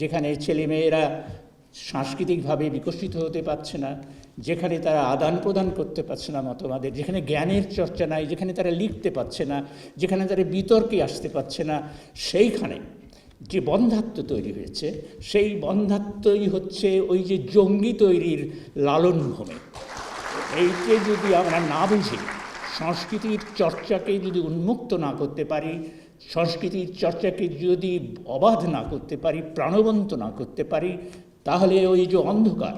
যেখানে ছেলেমেয়েরা সাংস্কৃতিকভাবে বিকশিত হতে পারছে না, যেখানে তারা আদান প্রদান করতে পারছে না মতবাদের, যেখানে জ্ঞানের চর্চা নাই, যেখানে তারা লিখতে পারছে না, যেখানে তারা বিতর্কে আসতে পারছে না, সেইখানে যে বন্ধাত্ম তৈরি হয়েছে, সেই বন্ধাত্মই হচ্ছে ওই যে জঙ্গি তৈরির লালনভূমি এইকে যদি আমরা না বুঝি, সংস্কৃতির চর্চাকে যদি উন্মুক্ত না করতে পারি সংস্কৃতির চর্চাকে যদি অবাধ না করতে পারি, প্রাণবন্ত না করতে পারি, তাহলে ওই যে অন্ধকার,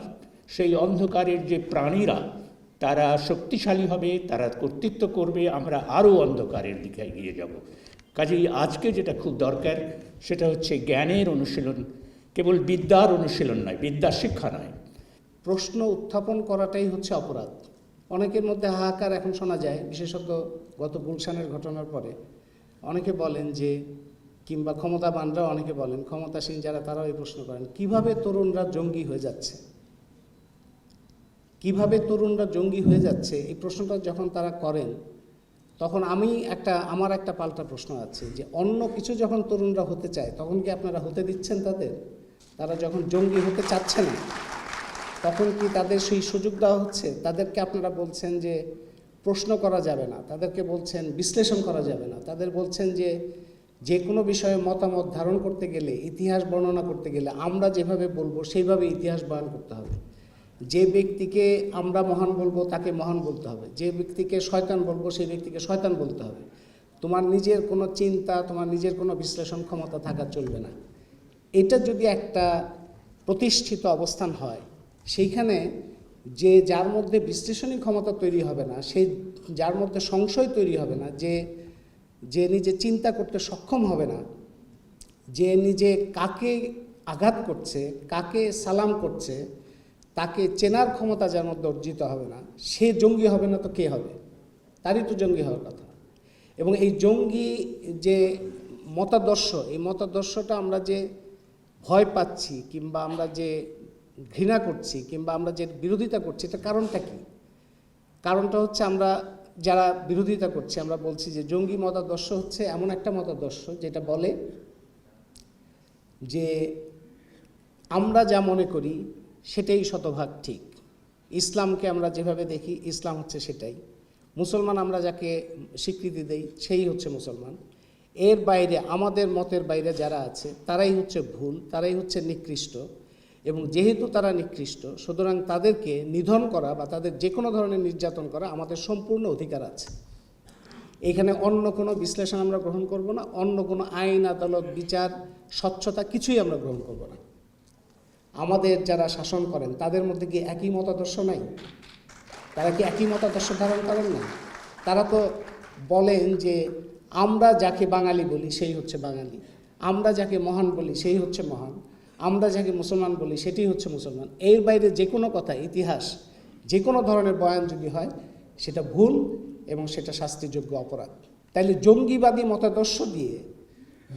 সেই অন্ধকারের যে প্রাণীরা, তারা শক্তিশালী হবে, তারা কর্তৃত্ব করবে, আমরা আরও অন্ধকারের দিকে এগিয়ে যাব। কাজেই আজকে যেটা খুব দরকার, সেটা হচ্ছে জ্ঞানের অনুশীলন, কেবল বিদ্যার অনুশীলন নয়, বিদ্যা শিক্ষা নয়। প্রশ্ন উত্থাপন করাটাই হচ্ছে অপরাধ। অনেকের মধ্যে হাহাকার এখন শোনা যায় বিশেষত গত গুলশানের ঘটনার পরে। অনেকে বলেন যে, কিংবা ক্ষমতাবানরা অনেকে বলেন, ক্ষমতাসীন যারা তারাও এই প্রশ্ন করেন, কীভাবে তরুণরা জঙ্গি হয়ে যাচ্ছে? কীভাবে তরুণরা জঙ্গি হয়ে যাচ্ছে? এই প্রশ্নটা যখন তারা করেন, তখন আমি একটা, আমার একটা পাল্টা প্রশ্ন আছে যে, অন্য কিছু যখন তরুণরা হতে চায়, তখন কি আপনারা হতে দিচ্ছেন তাদের? তারা যখন জঙ্গি হতে চাচ্ছে না, তখন কি তাদের সেই সুযোগ দেওয়া হচ্ছে? তাদেরকে আপনারা বলছেন যে প্রশ্ন করা যাবে না, তাদেরকে বলছেন বিশ্লেষণ করা যাবে না, তাদের বলছেন যে যে কোনো বিষয়ে মতামত ধারণ করতে গেলে, ইতিহাস বর্ণনা করতে গেলে আমরা যেভাবে বলব সেইভাবে ইতিহাস বয়ান করতে হবে। যে ব্যক্তিকে আমরা মহান বলব তাকে মহান বলতে হবে, যে ব্যক্তিকে শয়তান বলব সেই ব্যক্তিকে শয়তান বলতে হবে। তোমার নিজের কোনো চিন্তা, তোমার নিজের কোনো বিশ্লেষণ ক্ষমতা থাকা চলবে না। এটা যদি একটা প্রতিষ্ঠিত অবস্থান হয়, সেইখানে যে যার মধ্যে বিশ্লেষণী ক্ষমতা তৈরি হবে না, সে যার মধ্যে সংশয় তৈরি হবে না, যে যে নিজে চিন্তা করতে সক্ষম হবে না, যে নিজে কাকে আঘাত করছে, কাকে সালাম করছে, তাকে চেনার ক্ষমতা যার মধ্যে অর্জিত হবে না, সে জঙ্গি হবে না তো কে হবে? তারই তো জঙ্গি হওয়ার কথা। এবং এই জঙ্গি যে মতাদর্শ, এই মতাদর্শটা আমরা যে ভয় পাচ্ছি কিংবা আমরা যে ঘৃণা করছি কিংবা আমরা যে বিরোধিতা করছি এটা কারণটা কি? কারণটা হচ্ছে আমরা যারা বিরোধিতা করছি, আমরা বলছি যে জঙ্গি মতাদর্শ হচ্ছে এমন একটা মতাদর্শ যেটা বলে যে আমরা যা মনে করি সেটাই শতভাগ ঠিক। ইসলামকে আমরা যেভাবে দেখি, ইসলাম হচ্ছে সেটাই। মুসলমান আমরা যাকে স্বীকৃতি দেই, সেই হচ্ছে মুসলমান। এর বাইরে, আমাদের মতের বাইরে যারা আছে, তারাই হচ্ছে ভুল, তারাই হচ্ছে নিকৃষ্ট। এবং যেহেতু তারা নিকৃষ্ট, সুতরাং তাদেরকে নিধন করা বা তাদের যে কোনো ধরনের নির্যাতন করা আমাদের সম্পূর্ণ অধিকার আছে। এখানে অন্য কোনো বিশ্লেষণ আমরা গ্রহণ করব না, অন্য কোনো আইন, আদালত, বিচার, স্বচ্ছতা কিছুই আমরা গ্রহণ করব না। আমাদের যারা শাসন করেন, তাদের মধ্যে কি একই মতাদর্শ নাই? তারা কি একই মতাদর্শ ধারণ করেন না? তারা তো বলেন যে আমরা যাকে বাঙালি বলি, সেই হচ্ছে বাঙালি। আমরা যাকে মহান বলি, সেই হচ্ছে মহান। আমরা যাকে মুসলমান বলি, সেটি হচ্ছে মুসলমান। এর বাইরে যে কোনো কথা ইতিহাস, যে কোনো ধরনের বয়ান যদি হয়, সেটা ভুল এবং সেটা শাস্তিযোগ্য অপরাধ। তাইলে জঙ্গিবাদী মতাদর্শ দিয়ে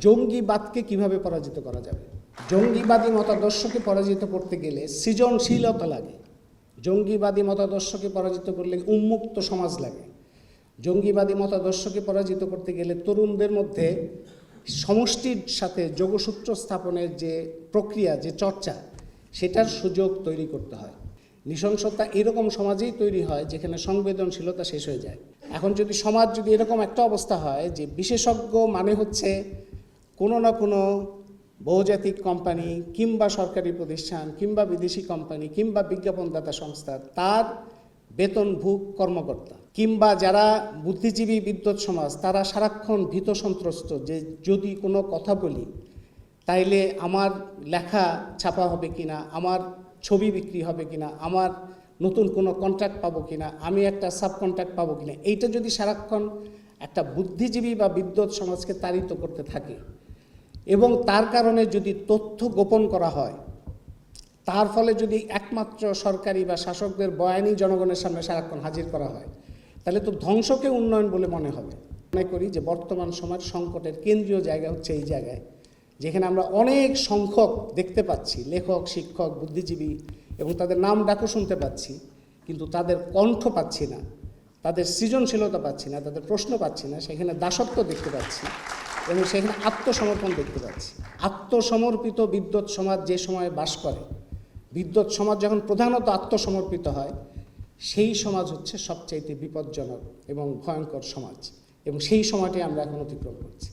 জঙ্গিবাদকে কীভাবে পরাজিত করা যাবে? জঙ্গিবাদী মতাদর্শকে পরাজিত করতে গেলে সৃজনশীলতা লাগে। জঙ্গিবাদী মতাদর্শকে পরাজিত করলে উন্মুক্ত সমাজ লাগে। জঙ্গিবাদী মতাদর্শকে পরাজিত করতে গেলে তরুণদের মধ্যে সমষ্টির সাথে যোগসূত্র স্থাপনের যে প্রক্রিয়া, যে চর্চা, সেটার সুযোগ তৈরি করতে হয়। নৃশংসতা এরকম সমাজেই তৈরি হয় যেখানে সংবেদনশীলতা শেষ হয়ে যায়। এখন যদি সমাজ যদি এরকম একটা অবস্থা হয় যে বিশেষজ্ঞ মানে হচ্ছে কোনো না কোনো বহুজাতিক কোম্পানি কিংবা সরকারি প্রতিষ্ঠান কিংবা বিদেশি কোম্পানি কিংবা বিজ্ঞাপনদাতা সংস্থা, তার বেতনভোগ কর্মকর্তা। কিংবা যারা বুদ্ধিজীবী বিদ্যুৎ সমাজ, তারা সারাক্ষণ ভীত সন্ত্রস্ত যে যদি কোনো কথা বলি, তাইলে আমার লেখা ছাপা হবে কিনা, আমার ছবি বিক্রি হবে কিনা, আমার নতুন কোনো কন্ট্রাক্ট পাবো কিনা, আমি একটা সাব কন্ট্রাক্ট পাবো কিনা, এইটা যদি সারাক্ষণ একটা বুদ্ধিজীবী বা বিদ্যুৎ সমাজকে তাড়িত করতে থাকে এবং তার কারণে যদি তথ্য গোপন করা হয়, তার ফলে যদি একমাত্র সরকারি বা শাসকদের বয়ানি জনগণের সামনে সারাক্ষণ হাজির করা হয় তাহলে তো ধ্বংসকে উন্নয়ন বলে মনে হবে। মনে করি যে বর্তমান সময়ের সংকটের কেন্দ্রীয় জায়গা হচ্ছে এই জায়গায়, যেখানে আমরা অনেক সংখ্যক দেখতে পাচ্ছি, লেখক, শিক্ষক, বুদ্ধিজীবী এবং তাদের নাম ডাকও শুনতে পাচ্ছি, কিন্তু তাদের কণ্ঠ পাচ্ছি না, তাদের সৃজনশীলতা পাচ্ছি না, তাদের প্রশ্ন পাচ্ছি না, সেখানে দাসত্ব দেখতে পাচ্ছি এবং সেখানে আত্মসমর্পণ দেখতে পাচ্ছি। আত্মসমর্পিত বিদ্যুৎ সমাজ যে সময়ে বাস করে, বিদ্যুৎ সমাজ যখন প্রধানত আত্মসমর্পিত হয় সেই সমাজ হচ্ছে সবচাইতে বিপজ্জনক এবং ভয়ঙ্কর সমাজ এবং সেই সময়টাই আমরা এখন অতিক্রম করছি।